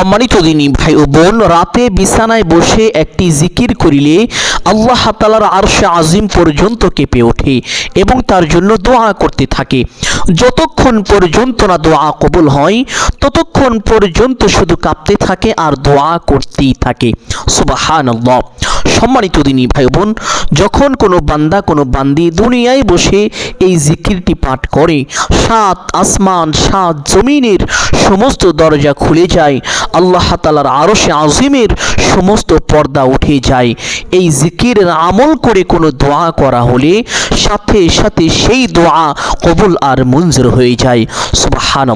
সম্মানিত দিনী ভাই ও বোন, রাতে বিছানায় বসে একটি জিকির করিলে আল্লাহ তালার আরশে আজিম পর্যন্ত কেঁপে ওঠে এবং তার জন্য দোয়া করতে থাকে। যতক্ষণ পর্যন্ত না দোয়া কবুল হয়, ততক্ষণ পর্যন্ত শুধু কাঁপতে থাকে আর দোয়া করতেই থাকে। সুবাহান সম্মানিত দিনী ভাই বোন, যখন কোনো বান্দা, কোনো বান্দি দুনিয়ায় বসে এই জিকিরটি পাঠ করে, সাত আসমান, সাত জমিনের সমস্ত দরজা খুলে যায় আল্লাহ তালার আরশে আজিমের সমস্ত পর্দা উঠে যায়। এই জিকির আমল করে কোনো দোয়া করা হলে সাথে সাথে সেই দোয়া কবুল আর মঞ্জুর হয়ে যায়। সুবাহান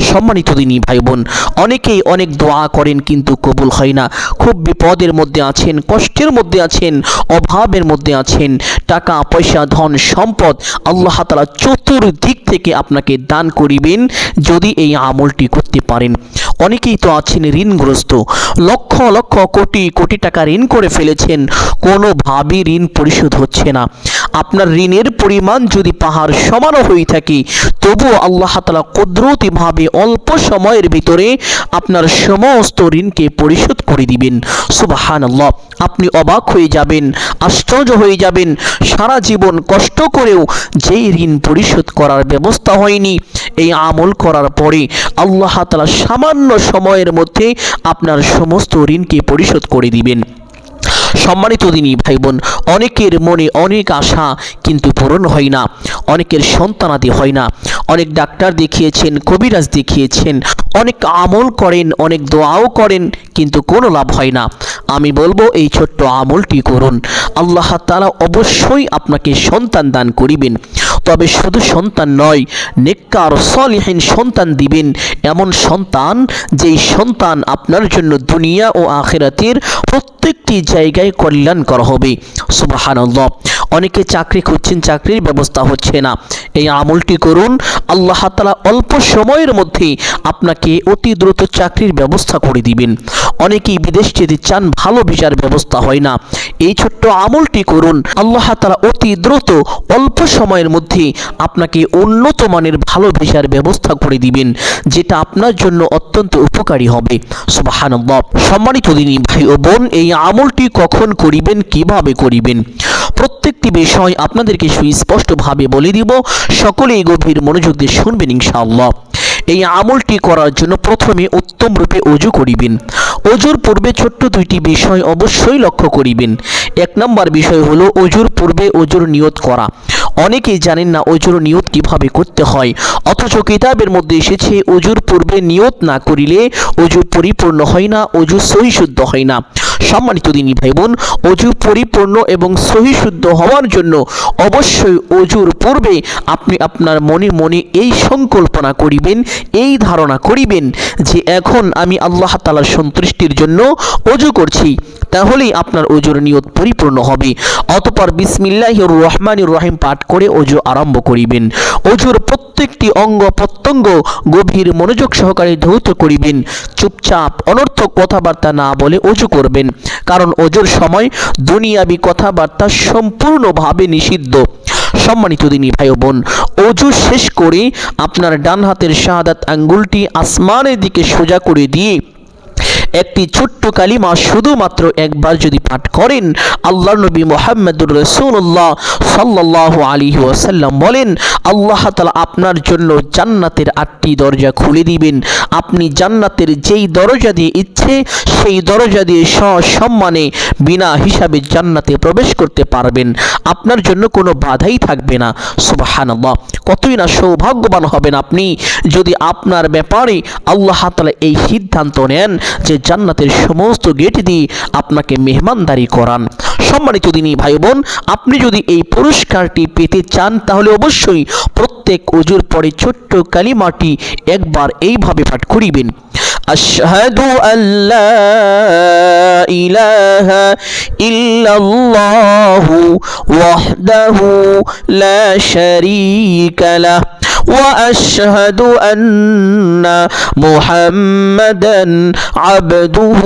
সম্মানিত দিনী ভাই বোন অনেকেই অনেক দোয়া করেন কিন্তু কবুল হয় না। খুব বিপদের মধ্যে আছেন, কষ্টের মধ্যে আছেন, অভাবের মধ্যে আছেন। টাকা, পয়সা, ধন, সম্পদ আল্লাহ তালা চতুর্দিক থেকে আপনাকে দান করিবেন যদি এই আমলটি করতে পারেন। অনেকেই তো আছেন ঋণগ্রস্ত, লক্ষ লক্ষ কোটি কোটি টাকা ঋণ করে ফেলেছেন, কোনোভাবেই ঋণ পরিশোধ হচ্ছে না। আপনার ঋণের পরিমাণ যদি পাহাড় সমানও হয়ে থাকে, তবুও আল্লাহ তালা কুদরতিভাবে অল্প সময়ের ভিতরে আপনার সমস্ত ঋণকে পরিশোধ করে দিবেন। সুবাহান আল্লাহ আপনি অবাক হয়ে যাবেন, আশ্চর্য হয়ে যাবেন। সারা জীবন কষ্ট করেও যেই ঋণ পরিশোধ করার ব্যবস্থা হয়নি, এই আমল করার পরে আল্লাহ তালা সামান্য সময়ের মধ্যে আপনার সমস্ত ঋণকে পরিশোধ করে দিবেন। সম্মানিত দিনী ভাই বোন অনেকের মনে অনেক আশা কিন্তু পূরণ হয় না। অনেকের সন্তানাদি হয় না। অনেক ডাক্তার দেখিয়েছেন, কবিরাজ দেখিয়েছেন অনেক আমল করেন, অনেক দোয়াও করেন, কিন্তু কোনো লাভ হয় না। আমি বলব, এই ছোট্ট আমলটি করুন। আল্লাহ তালা অবশ্যই আপনাকে সন্তান দান করিবেন। তবে শুধু সন্তান নয়, নেককার সলিহীন সন্তান দিবেন। এমন সন্তান যেই সন্তান আপনার জন্য দুনিয়া ও আখেরাতের প্রত্যেকটি জায়গায় কল্যাণকর হবে। সুবাহানল্লাহ। অনেকে চাকরি খুঁজছেন, চাকরির ব্যবস্থা হচ্ছে না। এই আমলটি করুন। আল্লাহ তালা অল্প সময়ের মধ্যে আপনাকে অতি দ্রুত চাকরির ব্যবস্থা করে দিবেন। অনেকেই বিদেশ যেতে চান, ভালো ভিসার ব্যবস্থা হয় না। এই ছোট্ট আমলটি করুন। আল্লাহ তালা অতি দ্রুত অল্প সময়ের মধ্যে আপনাকে উন্নত মানের ভালো ভিসার ব্যবস্থা করে দিবেন, যেটা আপনার জন্য অত্যন্ত উপকারী হবে। সুবাহানল্লাহ। সম্মানিত দিনী ভাই ও বোন, এই আমলটি কখন করিবেন, কীভাবে করিবেন? প্রত্যেকটি বিষয় আপনাদেরকে সুস্পষ্টভাবে বলে দিব। সকলেই গভীর মনোযোগ দিয়ে শুনবেন ইনশাআল্লাহ। এই আমলটি করার জন্য প্রথমে উত্তম রূপে অজু করিবেন। অজুর পূর্বে ছোট্ট দুইটি বিষয় অবশ্যই লক্ষ্য করিবেন। এক নম্বর বিষয় হলো অজুর পূর্বে অজুর নিয়ত করা। অনেকেই জানেন না অজুর নিয়ত কীভাবে করতে হয়। অথচ কিতাবের মধ্যে এসেছে অজুর পূর্বে নিয়ত না করিলে অজু পরিপূর্ণ হয় না অজু সহি শুদ্ধ হয় না। সম্মানিত দিনী ভাই বোন অজু পরিপূর্ণ এবং সহি শুদ্ধ হওয়ার জন্য অবশ্যই অজুর পূর্বে আপনি আপনার মনে মনে এই সংকল্পনা করিবেন, এই ধারণা করিবেন যে এখন আমি আল্লাহ তালার সন্তুষ্টির জন্য অজু করছি, তাহলেই আপনার অজুর নিয়ত পরিপূর্ণ হবে। অতপর বিসমিল্লাহ রহমান রহিম পাঠ করে অজু আরম্ভ করিবেন। অজুর প্রত্যেকটি অঙ্গ প্রত্যঙ্গ গভীর মনোযোগ সহকারে ধৌত করিবেন। চুপচাপ, অনর্থক কথাবার্তা না বলে অজু করবেন। কারণ অজুর সময় দুনিয়াবি কথাবার্তা সম্পূর্ণভাবে নিষিদ্ধ। সম্মানিত দিনী ভাই বোন অজু শেষ করে আপনার ডান হাতের শাহাদাত আঙ্গুলটি আসমানের দিকে সোজা করে দিয়ে একটি ছোট্ট কালিমা শুধুমাত্র একবার যদি পাঠ করেন আল্লাহ নবী মোহাম্মদুর রসুল্লাহ সাল্লাহ আলী ওয়াসাল্লাম বলেন, আল্লাহ তালা আপনার জন্য জান্নাতের আটটি দরজা খুলে দিবেন। আপনি জান্নাতের যেই দরজা দিয়ে ইচ্ছে, সেই দরজা দিয়ে সসম্মানে বিনা হিসাবে জান্নাতে প্রবেশ করতে পারবেন। আপনার জন্য কোনো বাধাই থাকবে না। সুবাহান কতই না সৌভাগ্যবান হবেন আপনি যদি আপনার ব্যাপারে আল্লাহ তালা এই সিদ্ধান্ত নেন যে জান্নাতের সমস্ত গেট দিয়ে আপনাকে মেহমানদারি করান। সম্মানিত দিনী ভাই বোন আপনি যদি এই পুরস্কারটি পেতে চান, তাহলে অবশ্যই প্রত্যেক ওজুর পরে ছোট্ট কালিমাটি একবার এইভাবে পাঠ করিবেন। أشهد أن لا إله إلا الله وحده لا شريك له واشهد ان محمدا عبده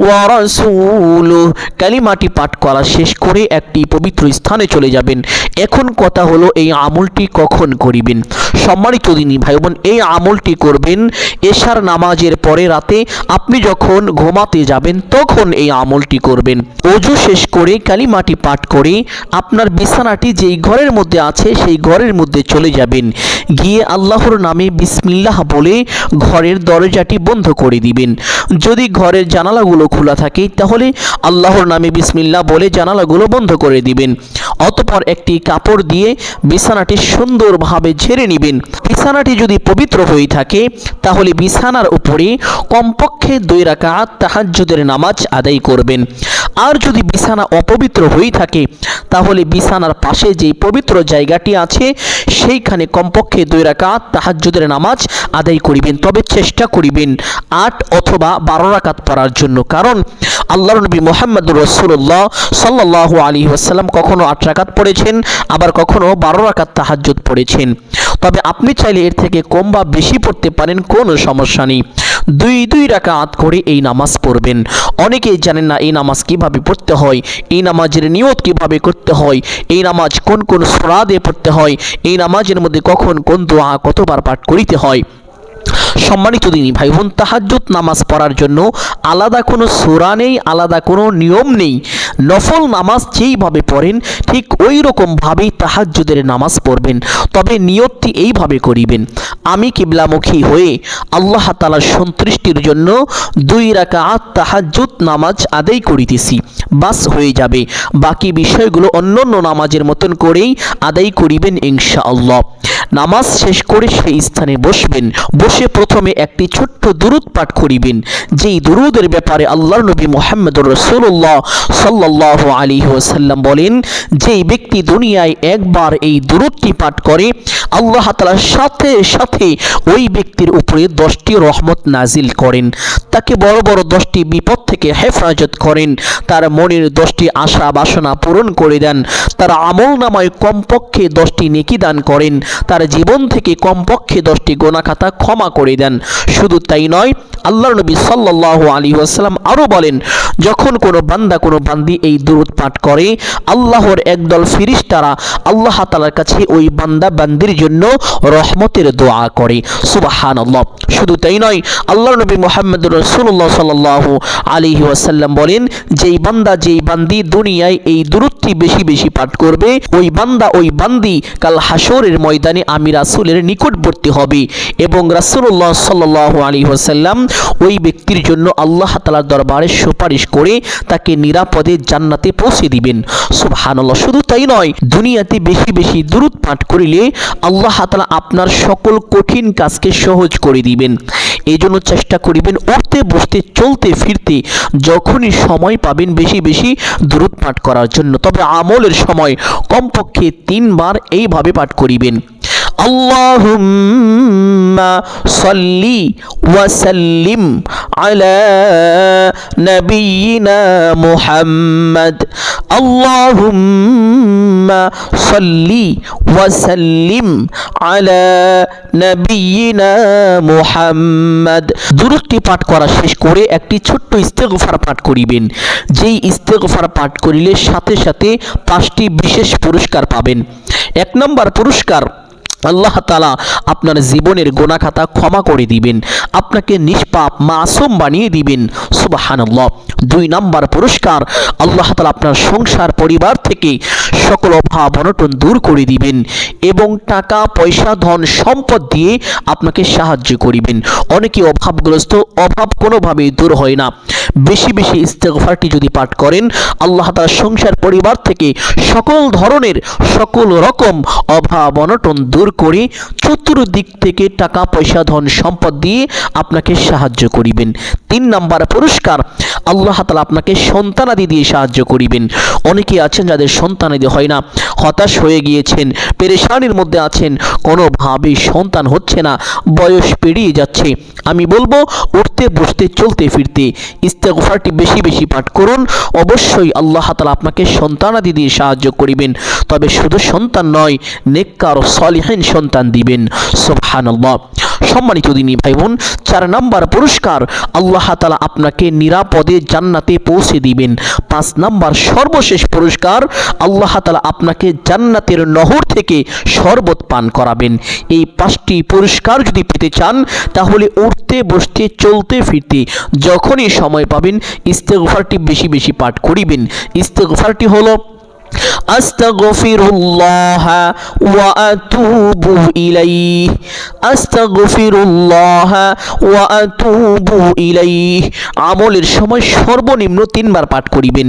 ورسوله কালিমাটি পাঠ করা শেষ করে একটি পবিত্র স্থানে চলে যাবেন এখন কথা হলো এই আমলটি কখন করিবেন সম্মানিত দিনী ভাই বোন এই আমলটি করবেন এশার নামাজের পরে রাতে আপনি যখন ঘুমাতে যাবেন তখন এই আমলটি করবেন অজু শেষ করে কালিমাটি পাঠ করে আপনার বিছানাটি যেই ঘরের মধ্যে আছে সেই ঘরের মধ্যে চলে যাবেন গিয়ে আল্লাহর নামে বিসমিল্লাহ বলে ঘরের দরজাটি বন্ধ করে দিবেন। যদি ঘরের জানালাগুলো খোলা থাকে, তাহলে আল্লাহর নামে বিসমিল্লাহ বলে জানালাগুলো বন্ধ করে দিবেন। অতপর একটি কাপড় দিয়ে বিছানাটি সুন্দরভাবে ঝেড়ে নেবেন। বিছানাটি যদি পবিত্র হয়ে থাকে, তাহলে বিছানার উপরে কমপক্ষে দুই রাকাত তাহাজ্জুদের নামাজ আদায় করবেন। আর যদি বিছানা অপবিত্র হয়ে থাকে, তাহলে বিছানার পাশে যেই পবিত্র জায়গাটি আছে, সেইখানে কমপক্ষে দুই রাকাত তাহাজ্জুদের নামাজ আদায় করিবেন, তবে চেষ্টা করিবেন আট অথবা বারো রাকাত পড়ার জন্য। কারণ আল্লাহ নবী মোহাম্মদুর রসুল্লাহ সাল্লাহ আলী ওয়াসাল্লাম কখনো আট রাকাত পড়েছেন, আবার কখনো বারো রাকাত তাহাজ্জুদ পড়েছেন। তবে আপনি চাইলে এর থেকে কম বা বেশি পড়তে পারেন, কোনো সমস্যা নেই। দুই দুই রাকাত করে এই নামাজ পড়বেন। অনেকেই জানেন না এই নামাজ কীভাবে পড়তে হয়, এই নামাজের নিয়ত কীভাবে করতে হয়, এই নামাজ কোন কোন সোরা দিয়ে পড়তে হয়, এই নামাজের মধ্যে কখন কোন দোয়া কতবার পাঠ করিতে হয়। সম্মানিত দিনী ভাই বোন তাহাজ্জুদ নামাজ পড়ার জন্য আলাদা কোনো সোরা নেই, আলাদা কোনো নিয়ম নেই। নফল নামাজ যেইভাবে পড়েন, ঠিক ওই রকমভাবেই তাহাজ্জুদের নামাজ পড়বেন। তবে নিয়তটি এইভাবে করিবেন, আমি কিবলামুখী হয়ে আল্লাহ তালার সন্তুষ্টির জন্য দুই রাকাত তাহাজ্জুদ নামাজ আদায় করিতেছি। বাস হয়ে যাবে, বাকি বিষয়গুলো অন্য অন্য নামাজের মতন করেই আদায় করিবেন ইনশাআল্লাহ। নামাজ শেষ করে সেই স্থানে বসবেন। বসে প্রথমে একটি ছোট্ট দুরুদ পাঠ করিবেন। যেই দুরুদের ব্যাপারে আল্লাহ নবী মোহাম্মদুর রসুল্লাহ সাল্লাহ আলী ওসাল্লাম বলেন, যেই ব্যক্তি দুনিয়ায় একবার এই দুরুদটি পাঠ করে, আল্লাহ তালার সাথে সাথে ওই ব্যক্তির উপরে দশটি রহমত নাজিল করেন। তাকে বড় বড় দশটি বিপদ থেকে হেফাজত করেন। তার মনের দশটি আশা বাসনা পূরণ করে দেন। তার আমল নামায় কমপক্ষে দশটি নেকি দান করেন। তার জীবন থেকে কমপক্ষে দশটি গোনাখাতা ক্ষমা করে দেন। শুধু তাই নয় আল্লাহ নবী সাল্লাহ আলী ওয়াসাল্লাম আরও বলেন, যখন কোনো বান্দা কোনো বান্দি এই দুরুদ পাঠ করে, আল্লাহর একদল ফিরিস্তারা আল্লাহ তালার কাছে ওই বান্দা বান্দির জন্য রহমতের দোয়া করে। সুবাহান আল্লাহ শুধু তাই নয় আল্লাহ নবী মোহাম্মদ রসুল্লাহ সাল্লাহ আলী ওয়াসাল্লাম বলেন, যেই বান্দা যেই বান্দি দুনিয়ায় এই দূরত্বটি বেশি বেশি পাঠ করবে, ওই বান্দা ওই বান্দি কাল হাসরের ময়দানে আমি রাসুলের নিকটবর্তী হবে। এবং রাসুল্লাহ সাল্লাহ আলী হোসাল্লাম ওই ব্যক্তির জন্য আল্লাহ তালার দরবারে সুপারিশ করে তাকে নিরাপদে জান্নাতে পৌঁছে দিবেন। সুবহানাল্লাহ, শুধু তাই নয়, দুনিয়াতে বেশি বেশি দূরত পাঠ করিলে আল্লাহ তালা আপনার সকল কঠিন কাজকে সহজ করে দিবেন। এই জন্য চেষ্টা করিবেন উঠতে, বসতে, চলতে, ফিরতে, যখনই সময় পাবেন বেশি বেশি দূরত পাঠ করার জন্য। তবে আমলের সময় কমপক্ষে তিনবার এইভাবে পাঠ করিবেন। اللهم صل ওয়াসাল্লিম على نبينا محمد اللهم صل وسلم على نبينا محمد দুরুদটি পাঠ করা শেষ করে একটি ছোট্ট ইস্তেগফার পাঠ করিবেন। যেই ইস্তেগফার পাঠ করিলে সাথে সাথে পাঁচটি বিশেষ পুরস্কার পাবেন। এক নম্বর পুরস্কার আল্লাহ তালা আপনার জীবনের গোনাখাতা ক্ষমা করে দিবেন, আপনাকে নিষ্পাপ মাসুম বানিয়ে দিবেন। সুবাহান্লাহ দুই নাম্বার পুরস্কার, আল্লাহ তালা আপনার সংসার পরিবার থেকে সকল অভাব অনটন দূর করে দিবেন এবং টাকা, পয়সা, ধন, সম্পদ দিয়ে আপনাকে সাহায্য করিবেন। অনেকে অভাবগ্রস্ত, অভাব কোনোভাবেই দূর হয় না। বেশি বেশি ইস্তেগফারটি যদি পাঠ করেন, আল্লাহ তার সংসার পরিবার থেকে সকল ধরনের সকল রকম অভাব অনটন দূর করে চতুর্দিক থেকে টাকা পয়সা, ধন সম্পদ দিয়ে আপনাকে সাহায্য করিবেন। তিন নাম্বার পুরস্কার, আল্লাহ তালা আপনাকে সন্তানাদি দিয়ে সাহায্য করিবেন। অনেকে আছেন যাদের সন্তানাদি হয় না, হতাশ হয়ে গিয়েছেন, পেরেশানির মধ্যে আছেন কোনোভাবেই সন্তান হচ্ছে না, বয়স পেরিয়ে যাচ্ছে। আমি বলব, উঠতে, বসতে, চলতে, ফিরতে ইস্তেগফারটি বেশি বেশি পাঠ করুন, অবশ্যই আল্লাহ তালা আপনাকে সন্তানাদি দিয়ে সাহায্য করিবেন। তবে শুধু সন্তান নয়, নেককার সলিহীন সন্তান দিবেন। সুবহানাল্লাহ। সম্মানিত দিনী ভাই বোন চার নাম্বার পুরস্কার আল্লাহ তালা আপনাকে নিরাপদে জান্নাতে পৌঁছে দিবেন। পাঁচ নাম্বার সর্বশেষ পুরস্কার আল্লাহ তালা আপনাকে জান্নাতের নহর থেকে শরবত পান করাবেন। এই পাঁচটি পুরস্কার যদি পেতে চান, তাহলে উঠতে, বসতে, চলতে, ফিরতে যখনই সময় পাবেন, ইস্তেগফারটি বেশি বেশি পাঠ করিবেন। ইস্তেগফারটি হলো أستغفر الله وأتوب إليه أستغفر الله وأتوب إليه আমলের সময় সর্বনিম্ন তিনবার পাঠ করিবেন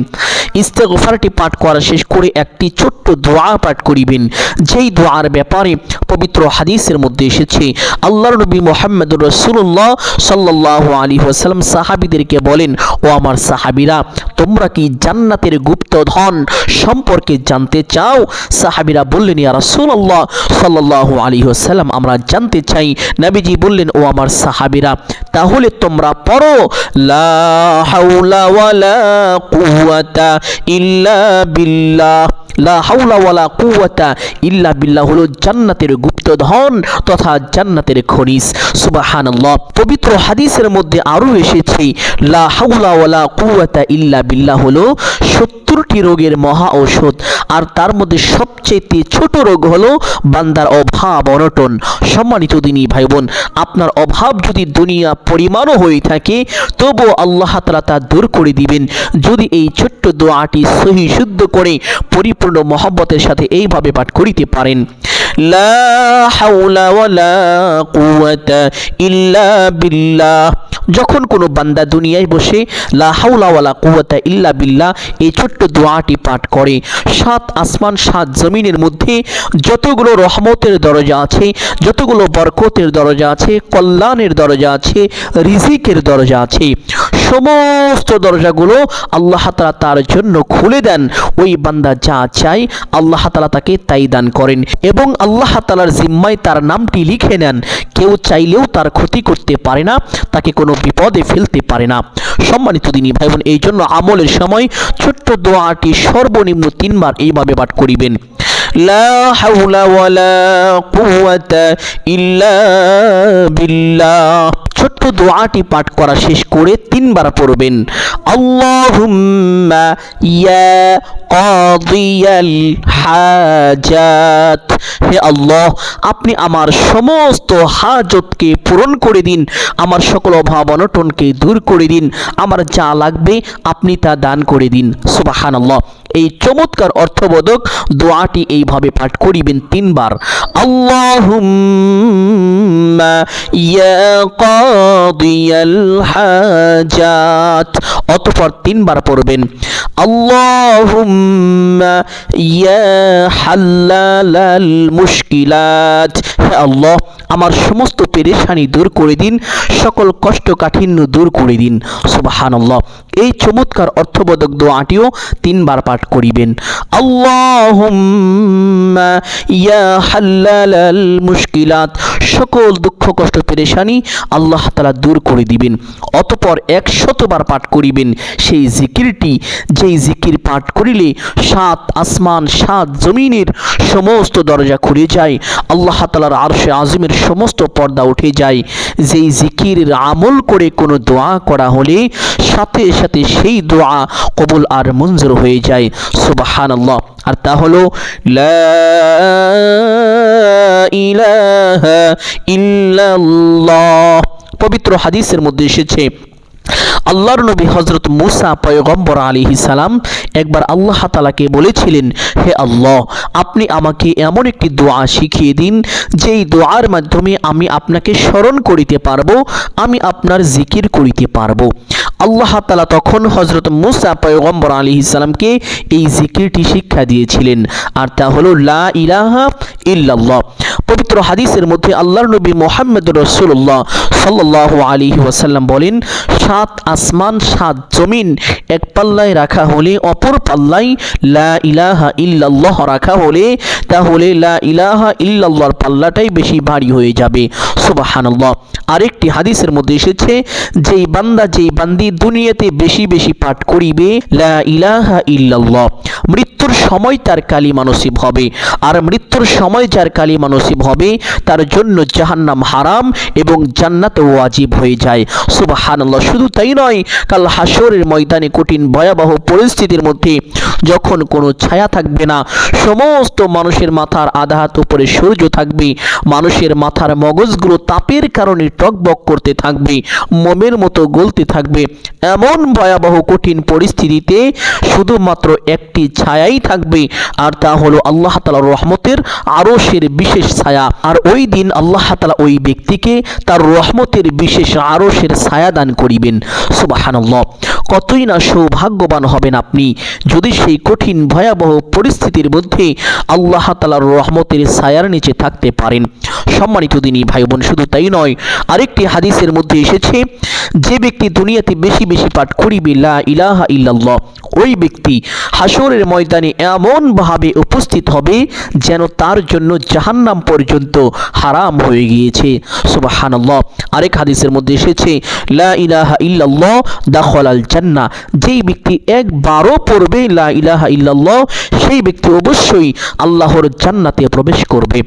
ইস্তেগফারটি পাঠ করা শেষ করে একটি ছোট্ট দোয়া পাঠ করিবেন। যেই দোয়ার ব্যাপারে পবিত্র হাদিসের মধ্যে এসেছে, আল্লাহর নবী মোহাম্মদ রসুল্লাহ সাল্লাহ আলী ওয়াসাল্লাম সাহাবিদেরকে বলেন, ও আমার সাহাবিরা, তোমরা কি জান্নাতের গুপ্ত ধন সম্পর্কে জানতে চাও? সাহাবিরা বললেন, ইয়া রাসূলুল্লাহ সাল্লাল্লাহু আলাইহি ওয়াসাল্লাম, আমরা জানতে চাই। নবীজি বললেন, ও আমার সাহাবিরা, তাহলে তোমরা পড়ো, লা হাওলা ওয়ালা কুওয়াতা ইল্লা বিল্লাহ। লা হাওলা ওয়ালা কুওয়াতা ইল্লা বিল্লাহ হলো জান্নাতের গুপ্তধন তথা জান্নাতের খনিজ। সুবহানাল্লাহ। পবিত্র হাদিসের মধ্যে আরও এসেছে, লা হাওলা ওয়ালা কুওয়াতা ইল্লা বিল্লাহ হলো সত্তরটি রোগের মহা ঔষধ। আর তার মধ্যে সবচেয়ে ছোট রোগ হলো বান্দার অভাব, অনটন। সম্মানিত দিনী ভাই বোন আপনার অভাব যদি দুনিয়া পরিমাণও হয়ে থাকে, তবুও আল্লাহ তালা তা দূর করে দিবেন। যদি এই ছোট্ট দোয়াটি সহি শুদ্ধ করে পরিপূর্ণ মহব্বতের সাথে এইভাবে পাঠ করিতে পারেন। লা হাওলা ওয়ালা কুওয়াতা ইল্লা বিল্লাহ। যখন কোনো বান্দা দুনিয়ায় বসে, লা হাওলা ওয়ালা ইল্লা বিল্লাহ, এই ছোট্ট দোয়াটি পাঠ করে, সাত আসমান, সাত জমিনের মধ্যে যতগুলো রহমতের দরজা আছে, যতগুলো বরকতের দরজা আছে, কল্যাণের দরজা আছে, রিজিকের দরজা আছে, সমস্ত দরজাগুলো আল্লাহ তালা তার জন্য খুলে দেন। ওই বান্দা যা চায়, আল্লাহ তালা তাকে তাই দান করেন এবং আল্লাহ তালার জিম্মায় তার নামটি লিখে নেন। কেউ চাইলেও তার ক্ষতি করতে পারে না, তাকে কোনো বিপদে ফেলতে পারে না। সম্মানিত দিনই ভাই বোন এই জন্য আমলের সময় ছোট্ট দোয়াটি সর্বনিম্ন তিনবার এইভাবে পাঠ করিবেন। ইল্লা বিল্লাহ। ছোট্ট দোয়াটি পাঠ করা শেষ করে তিনবার পড়বেন। আল্লাহুম্মা ইয়া কাদিয়াল হাজাত। হে আল্লাহ, আপনি আমার সমস্ত হাজতকে পূরণ করে দিন, আমার সকল অভাব অনটনকে দূর করে দিন, আমার যা লাগবে আপনি তা দান করে দিন। সুবাহান আল্লাহ এই চমৎকার অর্থবোধক দোয়াটি এইভাবে পাঠ করিবেন তিনবার। আল্লাহুম্মা ইয়া হাজাত। অতঃপর তিনবার পড়বেন। ইয়া মুশকিলাত। হে আল্লাহ, আমার সমস্ত পেরেশানি দূর করে দিন, সকল কষ্ট কাঠিন্য দূর করে দিন। সুবহানাল্লাহ। এই চমৎকার অর্থবোধক দোয়াটিও তিনবার পাঠ করিবেন। আল্লাহুম্মা ইয়া হাল্লালাল মুশকিলাত, সকল দুঃখ, কষ্ট, পেরেশানি আল্লাহ তালা দূর করে দিবেন। অতপর একশতবার পাঠ করিবেন। সেই জিকিরটি, যেই জিকির পাঠ করিলে সাত আসমান, সাত জমিনের সমস্ত দরজা খুলে যায়, আল্লাহ তালার আরশে আজমের সমস্ত পর্দা উঠে যায়। যেই জিকিরের আমল করে কোনো দোয়া করা হলে সাথে সাথে সেই দোয়া কবুল আর মঞ্জুর হয়ে যায়। সুবাহান আল্লাহ আর তা হলো পবিত্র হাদিসের মধ্যে এসেছে, আল্লাহর নবী হজরত মুসা পয়গম্বর আলী সালাম একবার আল্লাহ তালাকে বলেছিলেন, হে আল্লাহ, আপনি আমাকে এমন একটি দোয়া শিখিয়ে দিন, যেই দোয়ার মাধ্যমে আমি আপনাকে স্মরণ করিতে পারব, আমি আপনার জিকির করিতে পারব। আল্লাহ তালা তখন হজরত মুসা পয়গম্বর আলী ইসলামকে এই জিকিরটি শিক্ষা দিয়েছিলেন। আর তা হলো, লা ইলাহা ইল্লাল্লাহ। পবিত্র হাদিসের মধ্যে আল্লাহর নবী মোহাম্মদ রসুল্লাহ সাল্লাল্লাহু আলাইহি ওয়াসাল্লাম বলেন, সাত আসমান, সাত জমিন, এক পাল্লায় রাখা হলে, অপর পাল্লায় লা ইলাহা ইল্লাল্লাহ রাখা হলে, তাহলে লা ইলাহা ইল্লাল্লাহর পাল্লাটাই বেশি ভারী হয়ে যাবে। সুবহানাল্লাহ। আরেকটি হাদিসের মধ্যে এসেছে, যেই বান্দা, যেই বান্দি দুনিয়াতে বেশি বেশি পাঠ করিবে, লা ইলাহা ইল্লাল্লাহ। মৃত্যুর সময় তার কালিমা নসিব হবে। আর মৃত্যুর সময় যার কালিমা নসিব হবে, তার জন্য জাহান্নাম হারাম এবং জান্নাত ওয়াজিব হয়ে যায়। সুবহানাল্লাহ, শুধু তাই নয়, কাল হাসরের ময়দানে কঠিন ভয়াবহ পরিস্থিতির মধ্যে যখন কোনো ছায়া থাকবে না, সমস্ত মানুষের মাথার আধা হাত উপরে সূর্য থাকবে, মানুষের মাথার মগজগুলো তাপের কারণে টকবক করতে থাকবে, মোমের মতো গলতে থাকবে। এমন ভয়াবহ কঠিন পরিস্থিতিতে শুধুমাত্র একটি ছায়াই থাকবে, আর তা হলো আল্লাহ তালার রহমতের আরশের বিশেষ ছায়া। আর ওই দিন আল্লাহ তালা ওই ব্যক্তিকে তার রহমতের বিশেষ আরশের ছায়া দান করিবেন। সুবাহানাল্লাহ। কতই না সৌভাগ্যবান হবেন আপনি? যদি সেই কঠিন, ভয়াবহ পরিস্থিতির মধ্যে আল্লাহ তালার রহমতের ছায়ার নিচে থাকতে পারেন। সম্মানিত দিনই ভাই বোন শুধু তাই নয়, আরেকটি হাদিসের মধ্যে এসেছে, যে ব্যক্তি দুনিয়াতে বেশি বেশি পাঠ করিবে, লা ইলাহা ইল্লাল্লাহ, ওই ব্যক্তি হাসরের ময়দানে এমনভাবে উপস্থিত হবে যেন তার জন্য জাহান্নাম পর্যন্ত হারাম হয়ে গিয়েছে। সুবহানাল্লাহ। আরেক হাদিসের মধ্যে এসেছে, লা ইলাহা ইল্লাল্লাহ দাখল আল জান্নাহ যেই ব্যক্তি একবারও পড়বে, লা ইলাহা ইল্লাল্লাহ, সেই ব্যক্তি অবশ্যই আল্লাহর জান্নাতে প্রবেশ করবে।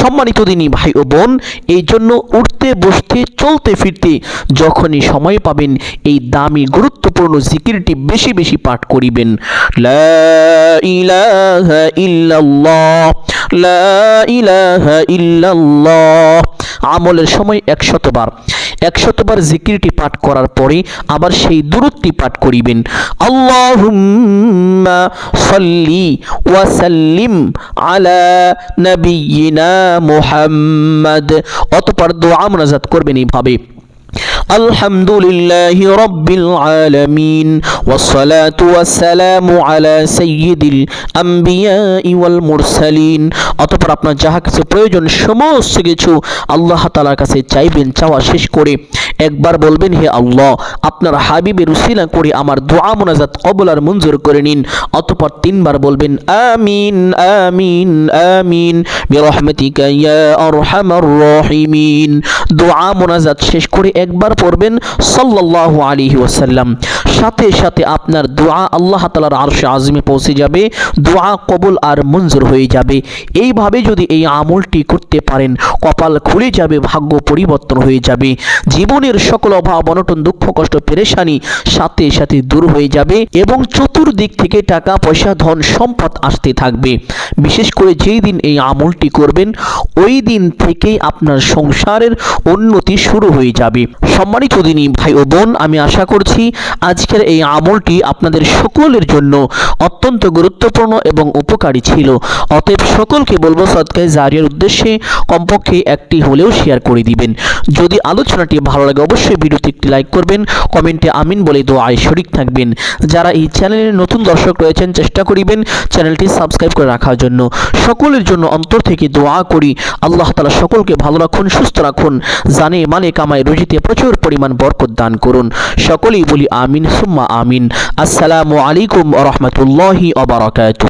সম্মানিত দিনী ভাই ও বোন, এই জন্য উঠতে, বসতে, চলতে, ফিরতে যখনই সময় পাবেন, এই দামি, গুরুত্বপূর্ণ জিকিরটি বেশি বেশি পাঠ করিবেন। লা ইলাহা ইল্লাল্লাহ। ইল্লাল্লাহ। আমলের সময় একশতবার। একশতবার জিকিরটি পাঠ করার পরে আবার সেই দূরত্বটি পাঠ করিবেন। আল্লাহুম্মা সাল্লি ওয়া সাল্লিম আলা নবিয়িনা মুহাম্মদ। অতঃপর দোয়া মোনাজাত করবেন এইভাবে। الحمد لله رب العالمين والصلاة والسلام على سيد الأنبياء والمرسلين অতঃপর আপনার যাহা কিছু প্রয়োজন সমস্ত কিছু আল্লাহ তালার কাছে চাইবেন চাওয়া শেষ করে একবার বলবেন হে আল্লাহ আপনার হাবিবের উসিলা করে আমার দোয়া মোনাজাত কবল আর মঞ্জুর করে নিন অতঃপর তিনবার বলবেন আমিন আমিন আমিন বিরহমাতিকা ইয়া আরহামার রাহিমিন দোয়া মোনাজাত শেষ করে একবার পড়বেন সাল্লাল্লাহু আলী ওয়াসাল্লাম। সাথে সাথে আপনার দোয়া আল্লাহ তাআলার আরশে আজমে পৌঁছে যাবে, দোয়া কবুল আর মঞ্জুর হয়ে যাবে। এইভাবে যদি এই আমলটি করতে পারেন, কপাল খুলে যাবে, ভাগ্য পরিবর্তন হয়ে যাবে। জীবনের সকল অভাব, অনটন, দুঃখ, কষ্ট, পেরেশানি সাথে সাথে দূর হয়ে যাবে এবং চতুর্দিক থেকে টাকা, পয়সা, ধন, সম্পদ আসতে থাকবে। বিশেষ করে যেই দিন এই আমলটি করবেন, ওই দিন থেকেই আপনার সংসারের উন্নতি শুরু হয়ে যাবে। সম্মানিত দিনী ভাই ও বোন, আমি আশা করছি আজকের এই আমলটি আপনাদের সকলের জন্য অত্যন্ত গুরুত্বপূর্ণ এবং উপকারী ছিল। অতএব সকলকে বলব সৎকায় জারিয়ার উদ্দেশ্যে কমপক্ষে একটি হলেও শেয়ার করে দিবেন। যদি আলোচনাটি ভালো লাগে অবশ্যই ভিডিওতে একটি লাইক করবেন, কমেন্টে আমিন বলে দোয়ায় শরিক থাকবেন। যারা এই চ্যানেলের নতুন দর্শক রয়েছেন, চেষ্টা করিবেন চ্যানেলটি সাবস্ক্রাইব করে রাখার জন্য। সকলের জন্য অন্তর থেকে দোয়া করি, আল্লাহ তালা সকলকে ভালো রাখুন, সুস্থ রাখুন জানে মানে কামায় রুজিতে প্রচুর পরিমাণ বরকত দান করুন। সকলেই বলি আমিন সুম্মা আমিন। আসসালামু আলাইকুম রহমতুল্লাহি অবরাকাত